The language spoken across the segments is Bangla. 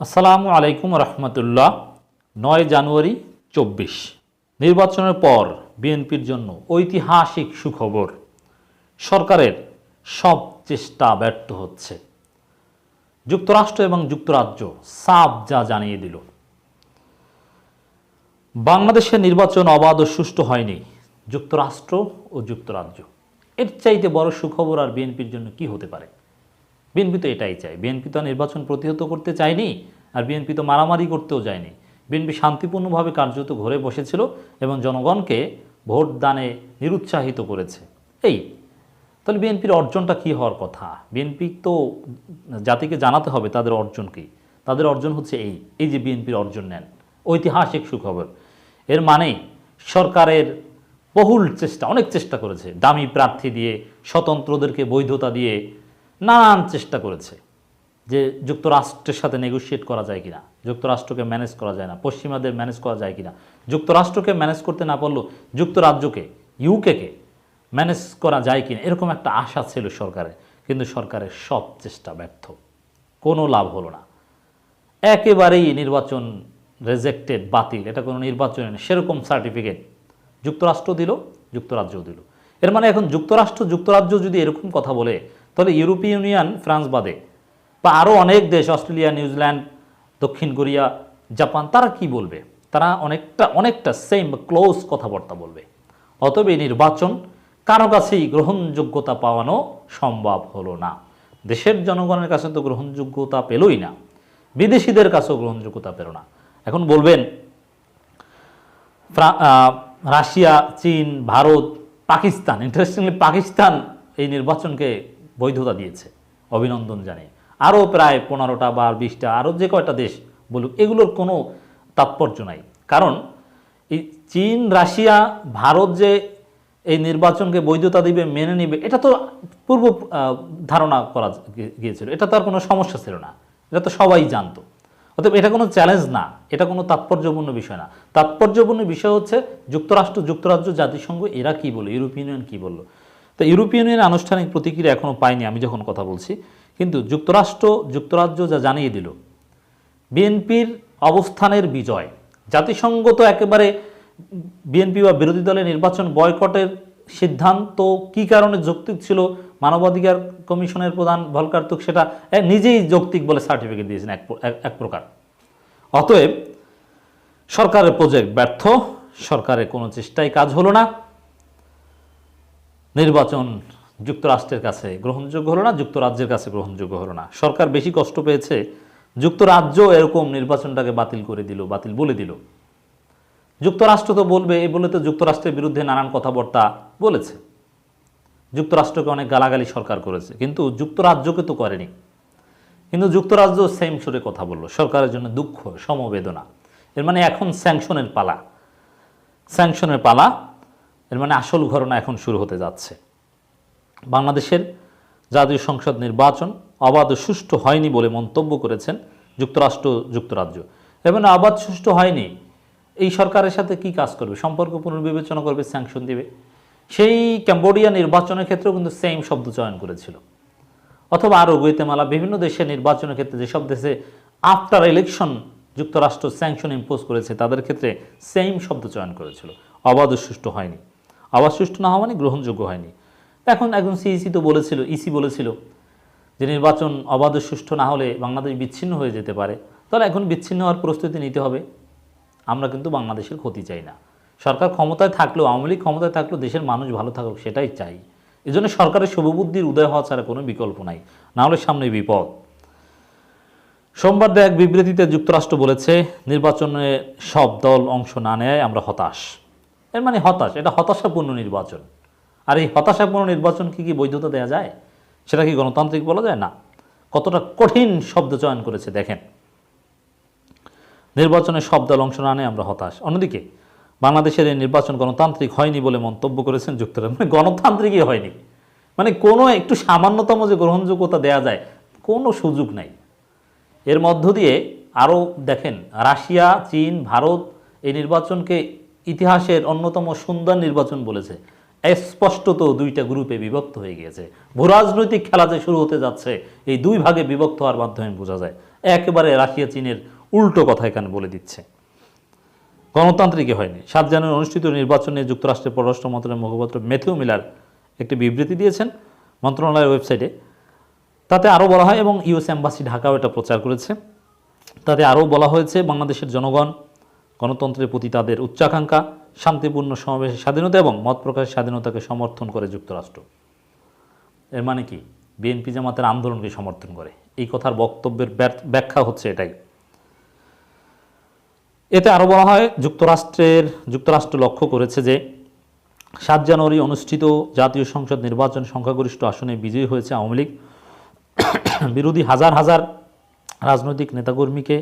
আসসালামু আলাইকুম রহমতুল্লাহ। নয় জানুয়ারি চব্বিশ। নির্বাচনের পর বিএনপির জন্য ঐতিহাসিক সুখবর। সরকারের সব চেষ্টা ব্যর্থ হচ্ছে। যুক্তরাষ্ট্র এবং যুক্তরাজ্য সাফ যা জানিয়ে দিল। বাংলাদেশের নির্বাচন অবাধ ও সুষ্ঠু হয়নি যুক্তরাষ্ট্র ও যুক্তরাজ্য। এর চাইতে বড় সুখবর আর বিএনপির জন্য কি হতে পারে? বিএনপি তো এটাই চায়। বিএনপি তো নির্বাচন প্রতিহত করতে চায়নি আর বিএনপি তো মারামারি করতেও যায়নি। বিএনপি শান্তিপূর্ণভাবে কার্যত ঘরে বসেছিল এবং জনগণকে ভোট দানে নিরুৎসাহিত করেছে। এই, তাহলে বিএনপির অর্জনটা কি হওয়ার কথা? বিএনপি তো জাতিকে জানাতে হবে তাদের অর্জন কী তাদের অর্জন হচ্ছে এই এই যে বিএনপির অর্জন নেন। ঐতিহাসিক সুখবর। এর মানে সরকারের বহুল চেষ্টা, অনেক চেষ্টা করেছে। দামি প্রার্থী দিয়ে, স্বতন্ত্রদেরকে বৈধতা দিয়ে নানান চেষ্টা করেছে যে যুক্তরাষ্ট্রের সাথে নেগোশিয়েট করা যায় কিনা, যুক্তরাষ্ট্রকে ম্যানেজ করা যায় না, পশ্চিমাদের ম্যানেজ করা যায় কিনা। যুক্তরাষ্ট্রকে ম্যানেজ করতে না পারলেও যুক্তরাজ্যকে ইউকেকে ম্যানেজ করা যায় কিনা, এরকম একটা আশা ছিল সরকারের। কিন্তু সরকারের সব চেষ্টা ব্যর্থ। কোনো লাভ হলো না। একেবারেই নির্বাচন রেজেক্টেড বাতিল। এটা কোনো নির্বাচন সেরকম সার্টিফিকেট যুক্তরাষ্ট্র দিল যুক্তরাজ্য দিল। এর মানে এখন যুক্তরাষ্ট্র, যুক্তরাজ্য যদি এরকম কথা বলে তাহলে ইউরোপীয় ইউনিয়ন ফ্রান্স বাদে বা আরও অনেক দেশ, অস্ট্রেলিয়া, নিউজিল্যান্ড, দক্ষিণ কোরিয়া, জাপান, তারা কি বলবে? তারা অনেকটা অনেকটা সেম ক্লোজ কথাবার্তা বলবে। অতএব এই নির্বাচন কারও কাছেই গ্রহণযোগ্যতা পাওয়ানো সম্ভব হলো না। দেশের জনগণের কাছে তো গ্রহণযোগ্যতা পেলই না। বিদেশিদের কাছেও গ্রহণযোগ্যতা পেল না। এখন বলবেন রাশিয়া, চীন, ভারত, পাকিস্তান। ইন্টারেস্টিংলি পাকিস্তান এই নির্বাচনকে বৈধতা দিয়েছে, অভিনন্দন জানিয়ে। আরও প্রায় পনেরোটা বা বিশটা, আরও যে কয়টা দেশ বলুক, এগুলোর কোনো তাৎপর্য নাই। কারণ এই চীন, রাশিয়া, ভারত যে এই নির্বাচনকে বৈধতা দিবে, মেনে নিবে, এটা তো পূর্ব ধারণা করা গিয়েছিল। এটা তো আর কোনো সমস্যা ছিল না। এটা তো সবাই জানতো। অতএব এটা কোনো চ্যালেঞ্জ না। এটা কোনো তাৎপর্যপূর্ণ বিষয় না। তাৎপর্যপূর্ণ বিষয় হচ্ছে যুক্তরাষ্ট্র, যুক্তরাজ্য, জাতিসংঘ, এরা কি বলল? ইউরোপিয়ান ইউনিয়ন কি বলল? তো ইউরোপিয়ান ইউনিয়ন আনুষ্ঠানিক প্রতিক্রিয়া এখনও পাইনি আমি যখন কথা বলছি। কিন্তু যুক্তরাষ্ট্র, যুক্তরাজ্য যা জানিয়ে দিল, বিএনপির অবস্থানের বিজয় জাতিসংঘ তো একেবারে বিএনপি বা বিরোধী দলের নির্বাচন বয়কটের সিদ্ধান্ত কি কারণে যৌক্তিক ছিল, মানবাধিকার কমিশনের প্রধান ভলকার তুক সেটা নিজেই যৌক্তিক বলে সার্টিফিকেট দিয়েছেন এক প্রকার। অতএব সরকারের প্রজেক্ট ব্যর্থ, সরকারের কোনো চেষ্টাই কাজ হলো না। নির্বাচন যুক্তরাষ্ট্রের কাছে গ্রহণযোগ্য হলো না, যুক্তরাজ্যের কাছে গ্রহণযোগ্য হলো না। সরকার বেশি কষ্ট পেয়েছে, যুক্তরাজ্য এরকম নির্বাচনটাকে বাতিল করে দিল, বাতিল বলে দিল। যুক্তরাষ্ট্র তো বলবে, এই বলে তো যুক্তরাষ্ট্রের বিরুদ্ধে নানান কথাবার্তা বলেছে। যুক্তরাষ্ট্রকে অনেক গালাগালি সরকার করেছে, কিন্তু যুক্তরাজ্যকে তো করেনি। কিন্তু যুক্তরাজ্য সেম সুরে কথা বলল, সরকারের জন্য দুঃখ, সমবেদনা। এর মানে এখন স্যাংশনের পালা। স্যাংশনের পালা এর মানে আসল ঘটনা এখন শুরু হতে যাচ্ছে। বাংলাদেশের জাতীয় সংসদ নির্বাচন অবাধ সুষ্ঠু হয়নি বলে মন্তব্য করেছেন যুক্তরাষ্ট্র যুক্তরাজ্য। এবং অবাধ সুষ্ঠু হয়নি। এই সরকারের সাথে কি কাজ করবে? সম্পর্ক পুনর্বিবেচনা করবে স্যাংশন দেবে। সেই ক্যাম্বোডিয়া নির্বাচনের ক্ষেত্রেও কিন্তু সেম শব্দ চয়ন করেছিল। অথবা আরও গুয়েতেমালা বিভিন্ন দেশের নির্বাচনের ক্ষেত্রে যেসব দেশে আফটার ইলেকশন যুক্তরাষ্ট্র স্যাংশন ইম্পোজ করেছে, তাদের ক্ষেত্রে সেম শব্দ চয়ন করেছিল। অবাধ সুষ্ঠু হয়নি। অবাধ সুষ্ঠু না হওয়া মানে গ্রহণযোগ্য হয়নি। এখন একজন সিইসি তো বলেছিল ইসি বলেছিল যে নির্বাচন অবাধ সুষ্ঠু না হলে বাংলাদেশ বিচ্ছিন্ন হয়ে যেতে পারে। তাহলে এখন বিচ্ছিন্ন হওয়ার প্রস্তুতি নিতে হবে। আমরা কিন্তু বাংলাদেশের ক্ষতি চাই না। সরকার ক্ষমতায় থাকলেও, আওয়ামী লীগ ক্ষমতায় থাকলেও দেশের মানুষ ভালো থাকুক সেটাই চাই। এজন্য সরকারের শুভবুদ্ধির উদয় হওয়া ছাড়া কোনো বিকল্প নাই। না হলে সামনে বিপদ। সোমবার এক বিবৃতিতে যুক্তরাষ্ট্র বলেছে, নির্বাচনে সব দল অংশ না নেয় আমরা হতাশ। এর মানে হতাশ, এটা হতাশাপূর্ণ নির্বাচন। আর এই হতাশাপূর্ণ নির্বাচন কি কি বৈধতা দেওয়া যায়? সেটা কি গণতান্ত্রিক বলা যায়? না। কতটা কঠিন শব্দ চয়ন করেছে, দেখেন। নির্বাচনে শব্দ অংশ না আমরা হতাশ। অন্যদিকে, বাংলাদেশের এই নির্বাচন গণতান্ত্রিক হয়নি বলে মন্তব্য করেছেন যুক্তরাষ্ট্র। মানে গণতান্ত্রিকই হয়নি। মানে কোনো একটু সামান্যতম যে গ্রহণযোগ্যতা দেয়া যায়, কোনো সুযোগ নাই। এর মধ্য দিয়ে আরও দেখেন, রাশিয়া, চীন, ভারত এই নির্বাচনকে ইতিহাসের অন্যতম সুন্দর নির্বাচন বলেছে। স্পষ্টত দুইটা গ্রুপে বিভক্ত হয়ে গিয়েছে। ভূরাজনৈতিক খেলা যে শুরু হতে যাচ্ছে, এই দুই ভাগে বিভক্ত হওয়ার মাধ্যমে বোঝা যায়, একেবারে রাশিয়া চীনের উল্টো কথা এখানে বলে দিচ্ছে। গণতান্ত্রিকই হয়নি। সাত জানুয়ারি অনুষ্ঠিত নির্বাচনে যুক্তরাষ্ট্রের পররাষ্ট্র মন্ত্রণালয়ের মুখপাত্র ম্যাথিউ মিলার একটি বিবৃতি দিয়েছেন মন্ত্রণালয়ের ওয়েবসাইটে। তাতে আরও বলা হয়, এবং ইউএস অ্যাম্বাসি ঢাকাও এটা প্রচার করেছে। তাতে আরও বলা হয়েছে, বাংলাদেশের জনগণ গণতন্ত্রের প্রতি তাদের উচ্চাকাঙ্ক্ষা, শান্তিপূর্ণ সমাবেশের স্বাধীনতা এবং মত প্রকাশের স্বাধীনতাকে সমর্থন করে যুক্তরাষ্ট্র। এর মানে কি? বিএনপি জামাতের আন্দোলনকে সমর্থন করে। এই কথার বক্তব্যের ব্যাখ্যা হচ্ছে এটাই। এতে আরও বলা হয়, যুক্তরাষ্ট্রের যুক্তরাষ্ট্র লক্ষ্য করেছে যে সাত জানুয়ারি অনুষ্ঠিত জাতীয় সংসদ নির্বাচন সংখ্যাগরিষ্ঠ আসনে বিজয়ী হয়েছে আওয়ামী লীগ। বিরোধী হাজার হাজার রাজনৈতিক নেতাকর্মীকে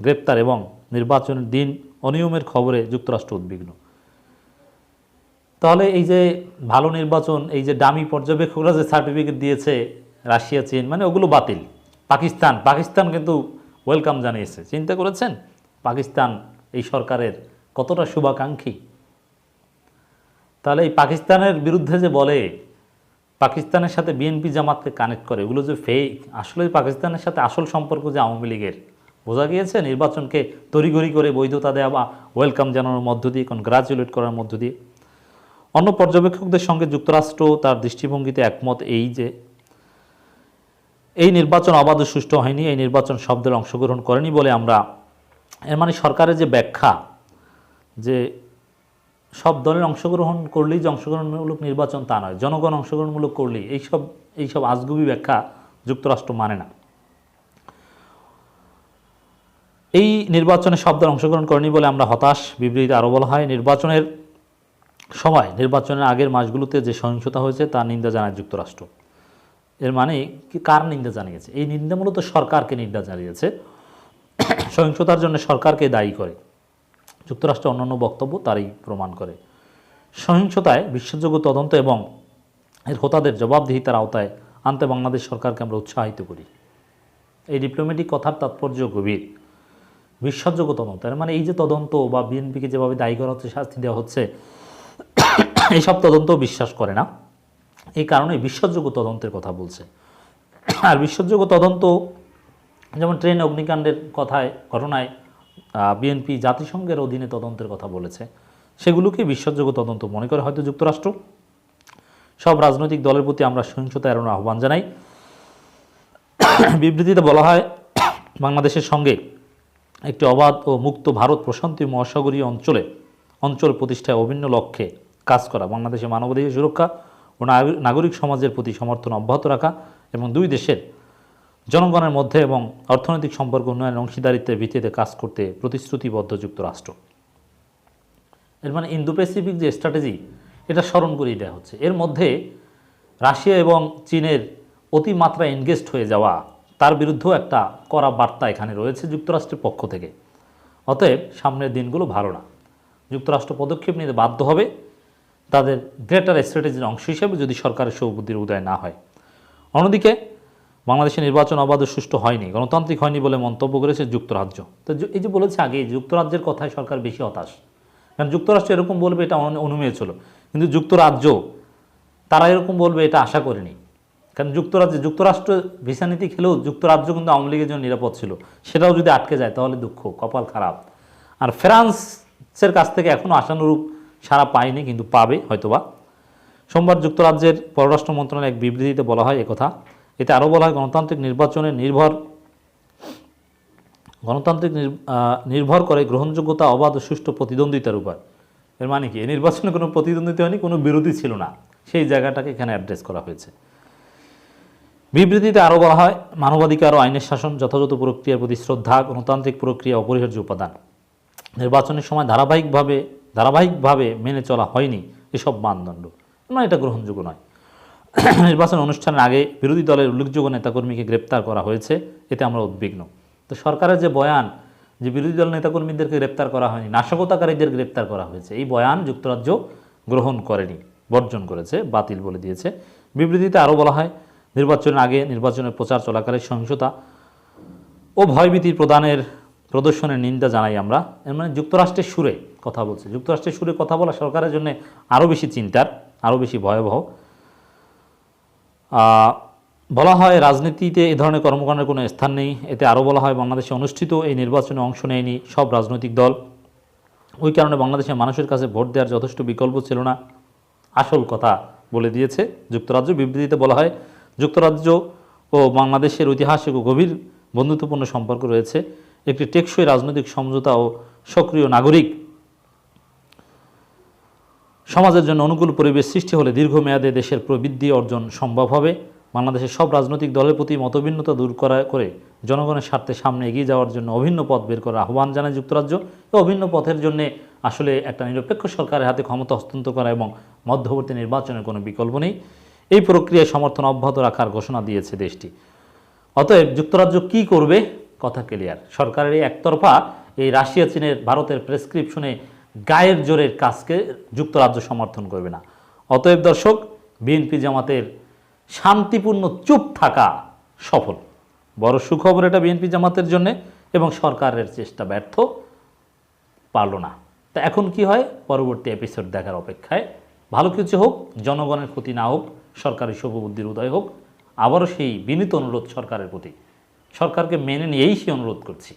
গ্রেপ্তার এবং নির্বাচনের দিন অনিয়মের খবরে যুক্তরাষ্ট্র উদ্বিগ্ন। তাহলে এই যে ভালো নির্বাচন, এই যে দামি পর্যবেক্ষকরা যে সার্টিফিকেট দিয়েছে, রাশিয়া, চীন মানে ওগুলো বাতিল। পাকিস্তান পাকিস্তান কিন্তু ওয়েলকাম জানিয়েছে। চিন্তা করেছেন? পাকিস্তান এই সরকারের কতটা শুভাকাঙ্ক্ষী? তাহলে এই পাকিস্তানের বিরুদ্ধে যে বলে, পাকিস্তানের সাথে বিএনপি জামাতকে কানেক্ট করে, এগুলো যে ফেক আসলে পাকিস্তানের সাথে আসল সম্পর্ক যে আওয়ামী লীগের বোঝা গিয়েছে? নির্বাচনকে তড়িঘড়ি করে বৈধতা দেওয়া বা ওয়েলকাম জানানোর মধ্য দিয়ে, কনগ্রাচুলেট করার মধ্য দিয়ে। অন্য পর্যবেক্ষকদের সঙ্গে যুক্তরাষ্ট্র তার দৃষ্টিভঙ্গিতে একমত এই যে, এই নির্বাচন অবাধ সুষ্ঠু হয়নি, এই নির্বাচন শব্দের অংশগ্রহণ করেনি বলে আমরা, এর মানে সরকারের যে ব্যাখ্যা, যে সব দলের অংশগ্রহণ করলেই যে অংশগ্রহণমূলক নির্বাচন তা নয়, জনগণ অংশগ্রহণমূলক করলেই, এইসব এইসব আজগুবি ব্যাখ্যা যুক্তরাষ্ট্র মানে না। এই নির্বাচনে সব দল অংশগ্রহণ করেনি বলে আমরা হতাশ। বিবৃতিতে আরও বলা হয়, নির্বাচনের সময়, নির্বাচনের আগের মাসগুলোতে যে সহিংসতা হয়েছে তার নিন্দা জানায় যুক্তরাষ্ট্র। এর মানে কি, কার নিন্দা জানিয়েছে? এই নিন্দা মূলত সরকারকে নিন্দা জানিয়েছে। সহিংসতার জন্য সরকারকে দায়ী করে। যুক্তরাষ্ট্রের অন্যান্য বক্তব্য তারই প্রমাণ করে। সহিংসতায় বিশ্বাসযোগ্য তদন্ত এবং এর হোতাদের জবাবদিহিতার আওতায় আনতে বাংলাদেশ সরকারকে আমরা উৎসাহিত করি। এই ডিপ্লোম্যাটিক কথার তাৎপর্য গভীর। বিশ্বাসযোগ্য তদন্ত এর মানে এই যে তদন্ত বা বিএনপিকে যেভাবে দায়ী করা হচ্ছে, শাস্তি দেওয়া হচ্ছে এইসব তদন্ত বিশ্বাস করে না। এই কারণে বিশ্বাসযোগ্য তদন্তের কথা বলছে। আর বিশ্বাসযোগ্য তদন্ত, যেমন ট্রেন, অগ্নিকাণ্ডের কথায়, ঘটনায় বিএনপি জাতিসংঘের অধীনে তদন্তের কথা বলেছে। সেগুলোকে বিশ্বাসযোগ্য তদন্ত মনে করে হয়তো যুক্তরাষ্ট্র। সব রাজনৈতিক দলের প্রতি আমরা সহিংসতা এড়ানোর আহ্বান জানাই। বিবৃতিতে বলা হয়, বাংলাদেশের সঙ্গে একটি অবাধ ও মুক্ত ভারত প্রশান্তি মহাসাগরীয় অঞ্চলে, অঞ্চল প্রতিষ্ঠায় অভিন্ন লক্ষ্যে কাজ করা, বাংলাদেশের মানবাধিকার সুরক্ষা ও নাগরিক- নাগরিক সমাজের প্রতি সমর্থন অব্যাহত রাখা এবং দুই দেশের জনগণের মধ্যে এবং অর্থনৈতিক সম্পর্ক উন্নয়নের অংশীদারিত্বের ভিত্তিতে কাজ করতে প্রতিশ্রুতিবদ্ধ যুক্তরাষ্ট্র। এর মানে ইন্দো প্যাসিফিক যে স্ট্র্যাটেজি, এটা স্মরণ করিয়ে দেওয়া হচ্ছে। এর মধ্যে রাশিয়া এবং চীনের অতিমাত্রা এনগেজড হয়ে যাওয়া তার বিরুদ্ধেও একটা করা বার্তা এখানে রয়েছে যুক্তরাষ্ট্রের পক্ষ থেকে। অতএব সামনের দিনগুলো ভালো না। যুক্তরাষ্ট্র পদক্ষেপ নিতে বাধ্য হবে। তাদের গ্রেটার স্ট্র্যাটেজির অংশ হিসেবে যদি সরকারের সৌবুদ্ধির উদয় না হয়। অন্যদিকে, বাংলাদেশে নির্বাচন অবাধ সুষ্ঠু হয়নি, গণতান্ত্রিক হয়নি বলে মন্তব্য করেছে যুক্তরাজ্য। তো এই যে বলেছে আগে যুক্তরাজ্যের কথায় সরকার বেশি হতাশ। কারণ যুক্তরাষ্ট্র এরকম বলবে এটা অনুমেয় ছিল। কিন্তু যুক্তরাজ্য, তারা এরকম বলবে এটা আশা করেনি। কারণ যুক্তরাজ্যে যুক্তরাষ্ট্র ভিসা নীতি খেলেও যুক্তরাজ্য কিন্তু আওয়ামী লীগের জন্য নিরাপদ ছিল। সেটাও যদি আটকে যায় তাহলে দুঃখ, কপাল খারাপ। আর ফ্রান্সের কাছ থেকে এখনও আশানুরূপ সারা পায়নি, কিন্তু পাবে হয়তোবা। সোমবার যুক্তরাজ্যের পররাষ্ট্র মন্ত্রণালয়ের এক বিবৃতিতে বলা হয় একথা এতে আরও বলা হয়, গণতান্ত্রিক নির্বাচনে নির্ভর গণতান্ত্রিক নির্ভর করে গ্রহণযোগ্যতা, অবাধ ও সুষ্ঠু প্রতিদ্বন্দ্বিতার উপর এর মানে কি? এই নির্বাচনে কোনো প্রতিদ্বন্দ্বিতা হয়নি, কোনো বিরোধী ছিল না। সেই জায়গাটাকে এখানে অ্যাড্রেস করা হয়েছে। বিবৃতিতে আরও বলা হয়, মানবাধিকার ও আইনের শাসন যথাযথ প্রক্রিয়ার প্রতি শ্রদ্ধা, গণতান্ত্রিক প্রক্রিয়া অপরিহার্য উপাদান। নির্বাচনের সময় ধারাবাহিকভাবে ধারাবাহিকভাবে মেনে চলা হয়নি এসব মানদণ্ড। মানে এটা গ্রহণযোগ্য নয়। নির্বাচন অনুষ্ঠানের আগে বিরোধী দলের উল্লেখযোগ্য নেতাকর্মীকে গ্রেপ্তার করা হয়েছে, এতে আমরা উদ্বিগ্ন। তো সরকারের যে বয়ান যে বিরোধী দল নেতাকর্মীদেরকে গ্রেপ্তার করা হয়নি, নাশকতাকারীদের গ্রেপ্তার করা হয়েছে, এই বয়ান যুক্তরাজ্য গ্রহণ করেনি, বর্জন করেছে, বাতিল বলে দিয়েছে। বিবৃতিতে আরও বলা হয় নির্বাচনের আগে নির্বাচনের প্রচার চলাকালে সহিংসতা ও ভয়ভীতি প্রদানের, প্রদর্শনের নিন্দা জানাই আমরা। এর মানে যুক্তরাষ্ট্রের সুরে কথা বলছে। যুক্তরাষ্ট্রের সুরে কথা বলা সরকারের জন্য আরও বেশি চিন্তার, আরও বেশি ভয়াবহ। বলা হয় রাজনীতিতে এ ধরনের কর্মকাণ্ডের কোনো স্থান নেই। এতে আরও বলা হয় বাংলাদেশে অনুষ্ঠিত এই নির্বাচনে অংশ নেয়নি সব রাজনৈতিক দল। ওই কারণে বাংলাদেশের মানুষের কাছে ভোট দেওয়ার যথেষ্ট বিকল্প ছিল না। আসল কথা বলে দিয়েছে যুক্তরাজ্য। বিবৃতিতে বলা হয় যুক্তরাজ্য ও বাংলাদেশের ঐতিহাসিক ও গভীর বন্ধুত্বপূর্ণ সম্পর্ক রয়েছে। একটি টেকসই রাজনৈতিক সমঝোতা ও সক্রিয় নাগরিক সমাজের জন্য অনুকূল পরিবেশ সৃষ্টি হলে দীর্ঘমেয়াদে দেশের প্রবৃদ্ধি অর্জন সম্ভব হবে। বাংলাদেশের সব রাজনৈতিক দলের প্রতি মতভিন্নতা দূর করা করে জনগণের স্বার্থে সামনে এগিয়ে যাওয়ার জন্য অভিন্ন পথ বের করার আহ্বান জানায় যুক্তরাজ্য। এই অভিন্ন পথের জন্য আসলে একটা নিরপেক্ষ সরকারের হাতে ক্ষমতা হস্তান্তর করা এবং মধ্যবর্তী নির্বাচনের কোনো বিকল্প নেই। এই প্রক্রিয়ায় সমর্থন অব্যাহত রাখার ঘোষণা দিয়েছে দেশটি। অতএব যুক্তরাজ্য কি করবে? কথা ক্লিয়ার। সরকারের এই একতরফা, এই রাশিয়া, চীনের, ভারতের প্রেসক্রিপশনে গায়ের জোরের কাজকে যুক্তরাজ্য সমর্থন করবে না। অতএব দর্শক, বিএনপি জামাতের শান্তিপূর্ণ চুপ থাকা সফল। বড় সুখবর এটা বিএনপি জামাতের জন্য এবং সরকারের চেষ্টা ব্যর্থ পারল না। তা এখন কি হয়? পরবর্তী এপিসোড দেখার অপেক্ষায়। ভালো কিছু হোক, জনগণের ক্ষতি না হোক সরকারি শুভবুদ্ধির উদয় হোক। আবারও সেই বিনীত অনুরোধ সরকারের প্রতি। সরকারকে মেনে নিয়েই সে অনুরোধ করছি।